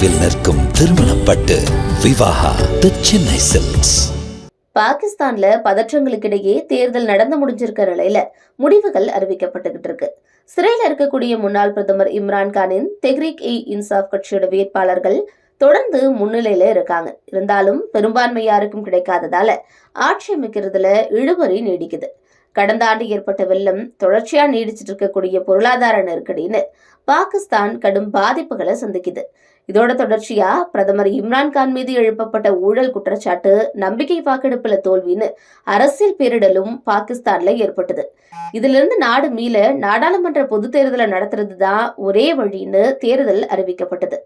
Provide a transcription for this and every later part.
நினைவில் நிற்கும் திருமணப்பட்டு விவாகா தி சென்னை சில்க்ஸ் பாகிஸ்தான்ல பதற்றங்களுக்கிடையே தேர்தல் நடந்து முடிஞ்சிருக்க நிலையில முடிவுகள் அறிவிக்கப்பட்டுகிட்டு இருக்கு. சிறையில் இருக்கக்கூடிய முன்னாள் பிரதமர் இம்ரான் கானின் தெஹ்ரீக் இ இன்சாஃப் கட்சியோட வேட்பாளர்கள் தொடர்ந்து முன்னிலையில இருக்காங்க. இருந்தாலும் பெரும்பான்மை யாருக்கும் கிடைக்காததால ஆட்சி அமைக்கிறதுல இழுபறி நீடிக்குது. கடந்த ஆண்டு ஏற்பட்ட வெள்ளம் தொடர்ச்சியா நீடிச்சிட்டு இருக்கக்கூடிய பொருளாதார நெருக்கடின்னு பாகிஸ்தான் கடும் பாதிப்புகளை சந்திக்குது. இதோட தொடர்ச்சியா பிரதமர் இம்ரான் கான் மீது எழுப்பப்பட்ட ஊழல் குற்றச்சாட்டு நம்பிக்கை வாக்கெடுப்புல தோல்வின்னு அரசியல் பேரிடலும் பாகிஸ்தான்ல ஏற்பட்டது. இதுல இருந்து நாடு மீள நாடாளுமன்ற பொது தேர்தலை நடத்துறது தான் ஒரே வழின்னு தேர்தல் அறிவிக்கப்பட்டது.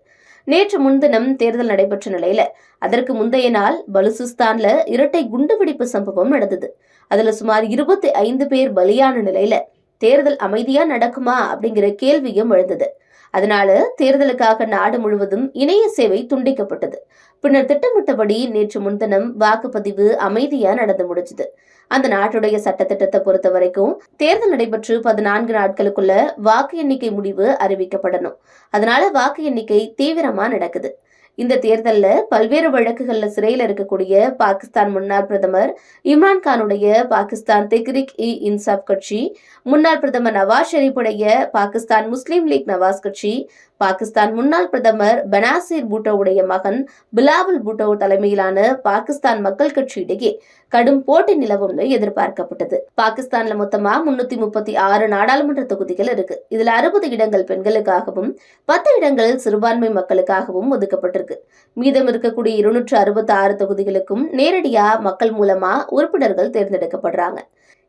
நேற்று முன்தினம் தேர்தல் நடைபெற்ற நிலையில. அதற்கு முந்தைய நாள் பலுசிஸ்தான்ல இரட்டை குண்டுவெடிப்பு சம்பவம் நடந்தது. அதுல சுமார் இருபத்தி ஐந்து பேர் பலியான நிலையில தேர்தல் அமைதியா நடக்குமா அப்படிங்கிற கேள்வியும் எழுந்தது. அதனால தேர்தலுக்காக நாடு முழுவதும் இணைய சேவை துண்டிக்கப்பட்டது. பின்னர் திட்டமிட்டபடி நேற்று முன்தினம் வாக்குப்பதிவு அமைதியா நடந்து முடிச்சது அந்த நாட்டுடைய சட்டத்திட்டத்தை பொறுத்த வரைக்கும் தேர்தல் நடைபெற்று பதினான்கு நாட்களுக்குள்ள வாக்கு எண்ணிக்கை முடிவு அறிவிக்கப்படணும். அதனால வாக்கு எண்ணிக்கை தீவிரமா நடக்குது. இந்த தேர்தலில் பல்வேறு வழக்குகளில் சிறையில் இருக்கக்கூடிய பாகிஸ்தான் முன்னாள் பிரதமர் இம்ரான் கானுடைய பாகிஸ்தான் தெக்ரிக் இ இன்சாப் கட்சி முன்னாள் பிரதமர் நவாஸ் ஷெரீஃபுடைய பாகிஸ்தான் முஸ்லீம் லீக் நவாஸ் கட்சி பாகிஸ்தான் முன்னாள் பிரதமர் பெனாசிர் பூட்டோவுடைய மகன் பிலாவல் பூட்டோ தலைமையிலான பாகிஸ்தான் மக்கள் கட்சி இடையே கடும் போட்டி நிலவும்னு எதிர்பார்க்கப்பட்டது. பாகிஸ்தான்ல மொத்தமா முன்னூத்தி முப்பத்தி ஆறு நாடாளுமன்ற தொகுதிகள் இருக்கு. இதுல அறுபது இடங்கள் பெண்களுக்காகவும் பத்து இடங்கள் சிறுபான்மை மக்களுக்காகவும் ஒதுக்கப்பட்டிருக்கு. இருக்கு. மீதம் இருக்கக்கூடிய இருநூற்று அறுபத்தி ஆறு தொகுதிகளுக்கும் நேரடியா மக்கள் மூலமா உறுப்பினர்கள் தேர்ந்தெடுக்கப்படுறாங்க.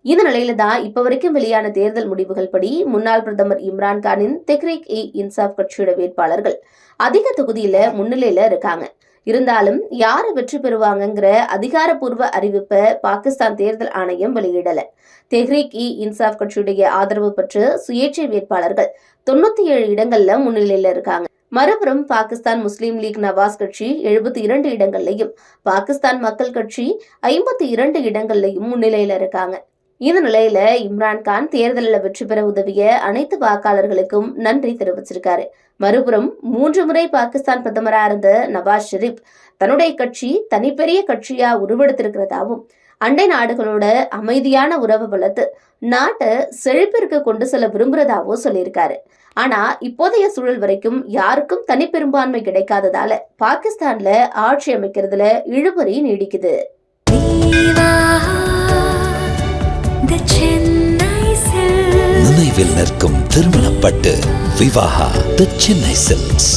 இந்த நிலையில தான் இப்ப வரைக்கும் வெளியான தேர்தல் முடிவுகள் படி முன்னாள் பிரதமர் இம்ரான்கானின் தெக்ரிக் இ இன்சாப் கட்சியோட வேட்பாளர்கள் அதிக தொகுதியில முன்னிலையில இருக்காங்க. இருந்தாலும் யாரு வெற்றி பெறுவாங்கங்கிற அதிகாரப்பூர்வ அறிவிப்பை பாகிஸ்தான் தேர்தல் ஆணையம் வெளியிடல. தெஹ்ரீக் இ இன்சாப் கட்சியுடைய ஆதரவு பெற்று சுயேட்சை வேட்பாளர்கள் தொண்ணூத்தி ஏழு இடங்கள்ல முன்னிலையில இருக்காங்க. மறுபுறம் பாகிஸ்தான் முஸ்லீம் லீக் நவாஸ் கட்சி எழுபத்தி இரண்டு இடங்கள்லையும் பாகிஸ்தான் மக்கள் கட்சி ஐம்பத்தி இரண்டு இடங்கள்லையும் முன்னிலையில இருக்காங்க. இந்த நிலையில இம்ரான் கான் தேர்தலில் வெற்றி பெற உதவிய அனைத்து வாக்காளர்களுக்கும் நன்றி தெரிவிச்சிருக்காரு. மறுபுறம் மூன்று முறை பாகிஸ்தான் பிரதமராக இருந்த நவாஸ் ஷெரீப் தன்னுடைய கட்சி தனிப்பெரிய கட்சியா உருவெடுத்திருக்கிறதாவும் அண்டை நாடுகளோட அமைதியான உறவு வளர்த்து நாட்டை செழிப்பிற்கு கொண்டு செல்ல விரும்புறதாவும் சொல்லியிருக்காரு. ஆனா இப்போதைய சூழல் வரைக்கும் யாருக்கும் தனிப்பெரும்பான்மை கிடைக்காததால பாகிஸ்தான்ல ஆட்சி அமைக்கிறதுல இழுபறி நீடிக்குது. நினைவில் நிற்கும் திருமணப்பட்டு விவாகா தி சென்னை சில்க்ஸ்